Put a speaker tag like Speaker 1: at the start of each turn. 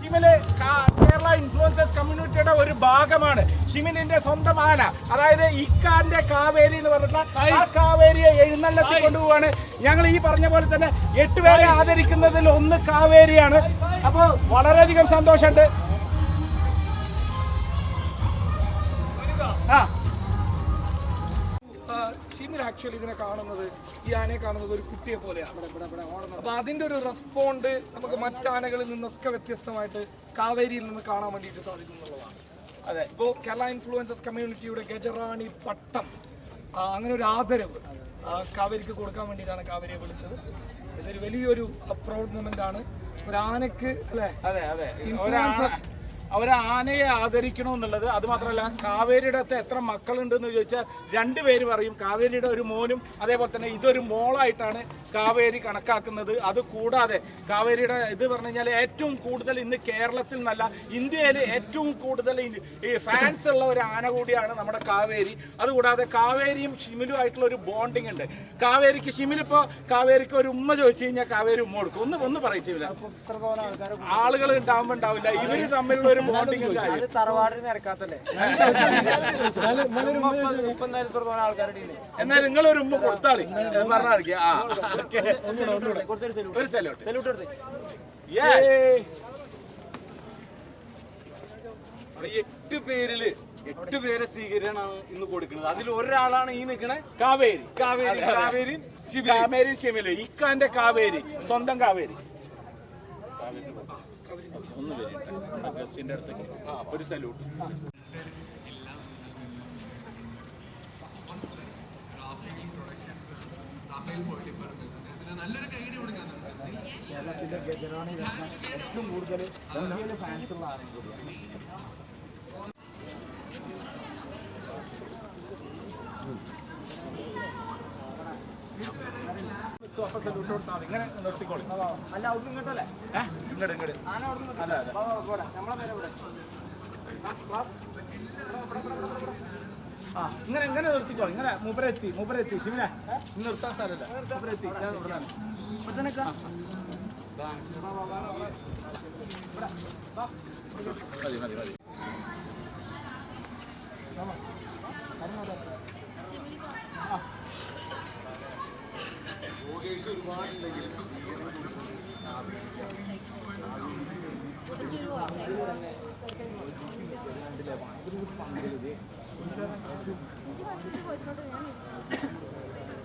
Speaker 1: Dímele, Kerala influencers കമ്മ്യൂണിറ്റിയുടെ ഒരു ഭാഗമാണ്. ഷിമിനിന്റെ സ്വന്തം ആന. അതായത് ഇക്കാന്റെ കാവേരി എന്ന് പറഞ്ഞിട്ടുള്ള ആ കാവേരിയെ എഴുന്നള്ളത്തി കൊണ്ടുപോവാണ്. ഞങ്ങൾ ഈ പറഞ്ഞ പോലെ തന്നെ എട്ട് പേരെ ആദരിക്കുന്നതിൽ ഒന്ന് കാവേരിയാണ്. അപ്പോൾ വളരെയധികം സന്തോഷമുണ്ട്. ആ. ഷിമിൽ ആക്ച്വലി ഇതിനെ കാണുന്നത് ഈ ആനയെ കാണുന്നത് ഒരു കുട്ടിയെ പോലെയാണ്. അപ്പൊ അതിന്റെ ഒരു റെസ്പോണ്ട് നമുക്ക് മറ്റാനകളിൽ നിന്നൊക്കെ വ്യത്യസ്തമായിട്ട് കാവേരിയിൽ നിന്ന് കാണാൻ വേണ്ടിയിട്ട് സാധിക്കും എന്നുള്ളതാണ്. അതെ. ഇപ്പോ കേരള ഇൻഫ്ലുവൻസസ് കമ്മ്യൂണിറ്റിയുടെ ഗജറാണി പട്ടം അങ്ങനെ ഒരു ആദരവ് കാവേരിക്ക് കൊടുക്കാൻ വേണ്ടിയിട്ടാണ് കാവേരിയെ വിളിച്ചത്. ഇതൊരു വലിയൊരു പ്രൗഡ് മൊമെന്റ് ആണ്. ഒരു ആനക്ക് അല്ലെ?
Speaker 2: അതെ അതെ. ഒരു ആനയെ ആദരിക്കണം എന്നുള്ളത്. അത് കാവേരിയുടെ അടുത്ത് എത്ര മക്കളുണ്ടെന്ന് ചോദിച്ചാൽ രണ്ടുപേര് പറയും. കാവേരിയുടെ ഒരു മോനും അതേപോലെ തന്നെ ഇതൊരു മോളായിട്ടാണ് കാവേരി കണക്കാക്കുന്നത്. അത് കൂടാതെ കാവേരിയുടെ ഇത് പറഞ്ഞു കഴിഞ്ഞാൽ ഏറ്റവും കൂടുതൽ ഇന്ന് കേരളത്തിൽ നല്ല ഇന്ത്യയിൽ ഏറ്റവും കൂടുതൽ ഈ ഫാൻസ് ഉള്ള ഒരു ആന കൂടിയാണ് നമ്മുടെ കാവേരി. അതുകൂടാതെ കാവേരിയും ഷിമിലും ആയിട്ടുള്ള ഒരു ബോണ്ടിങ് ഉണ്ട്. കാവേരിക്ക് ഷിമിലിപ്പോ കാവേരിക്ക് ഒരു ഉമ്മ ചോദിച്ചു കഴിഞ്ഞാൽ കാവേരി ഉമ്മ കൊടുക്കും. ഒന്ന് ഒന്ന് പറയിച്ചില്ല ആളുകൾ ഉണ്ടാവുമ്പോ ഉണ്ടാവില്ല. ഇവർ തമ്മിലുള്ള ഒരു ബോണ്ടിങ് എന്നാൽ നിങ്ങൾ ഒരു ഉമ്മ കൊടുത്താളി. പറഞ്ഞാൽ ആ. ഓക്കേ. ഒരു സെലോട്ട്
Speaker 3: എട്ട് പേരിൽ എട്ട് പേരെ സ്വീകരണമാണ് ഇന്ന് കൊടുക്കുന്നത്. അതിൽ ഒരാളാണ് ഈ നിൽക്കണേ
Speaker 2: കാവേരി.
Speaker 3: കാവേരി കാവേരി
Speaker 2: കാവേരി ഷിമിൽ ഇക്കാന്റെ കാവേരി സ്വന്തം കാവേരി. ഒന്ന് പേര് ഗസ്റ്റിന്റെ അടുത്തേക്ക്. ആ ഒരു സല്യൂട്ട് ഇങ്ങനെ നിർത്തിക്കോളി
Speaker 3: അല്ല അവിടുന്ന് ഇങ്ങോട്ടല്ലേ
Speaker 2: ഇങ്ങോട്ട് ഇങ്ങട് ഇങ്ങട്
Speaker 3: ആന അവിടെ
Speaker 2: അതെ അതെ
Speaker 3: പോരാ നമ്മളെ പേരെ ഇവിടെ.
Speaker 2: ഇങ്ങനെ ഇങ്ങനെ നിർത്തിക്കോ. ഇങ്ങനെ മൂപ്പരെത്തി മൂപ്പരെത്തി ശിവനെ നിർത്താൻ സ്ഥലമില്ല. മൂപ്പരെത്തി ഞാൻ 你这个是
Speaker 4: 给我调的原理